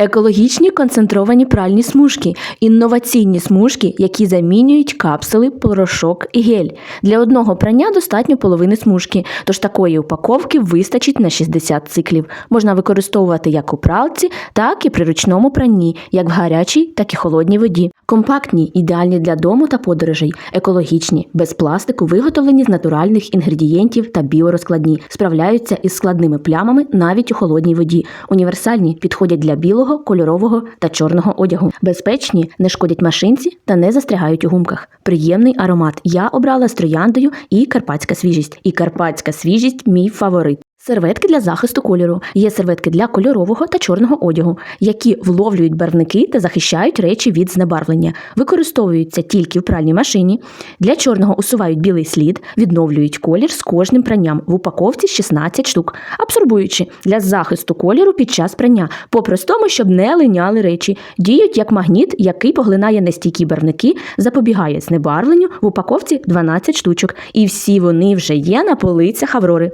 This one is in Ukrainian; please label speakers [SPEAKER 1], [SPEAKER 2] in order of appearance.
[SPEAKER 1] екологічні концентровані пральні смужки, інноваційні смужки, які замінюють капсули, порошок і гель. Для одного прання достатньо половини смужки, тож такої упаковки вистачить на 60 циклів. Можна використовувати як у пралці, так і при ручному пранні, як в гарячій, так і холодній воді. Компактні, ідеальні для дому та подорожей, екологічні, без пластику, виготовлені з натуральних інгредієнтів та біорозкладні, справляються із складними плямами навіть у холодній воді. Універсальні підходять для білого, кольорового та чорного одягу. Безпечні, не шкодять машинці та не застрягають у гумках. Приємний аромат. Я обрала з трояндою і карпатська свіжість. І карпатська свіжість мій фаворит. Серветки для захисту кольору. Є серветки для кольорового та чорного одягу, які вловлюють барвники та захищають речі від знебарвлення. Використовуються тільки в пральній машині. Для чорного усувають білий слід, відновлюють колір з кожним пранням. В упаковці 16 штук, абсорбуючи для захисту кольору під час прання, по-простому, щоб не линяли речі. Діють як магніт, який поглинає нестійкі барвники, запобігає знебарвленню. В упаковці 12 штучок, і всі вони вже є на полицях Аврори.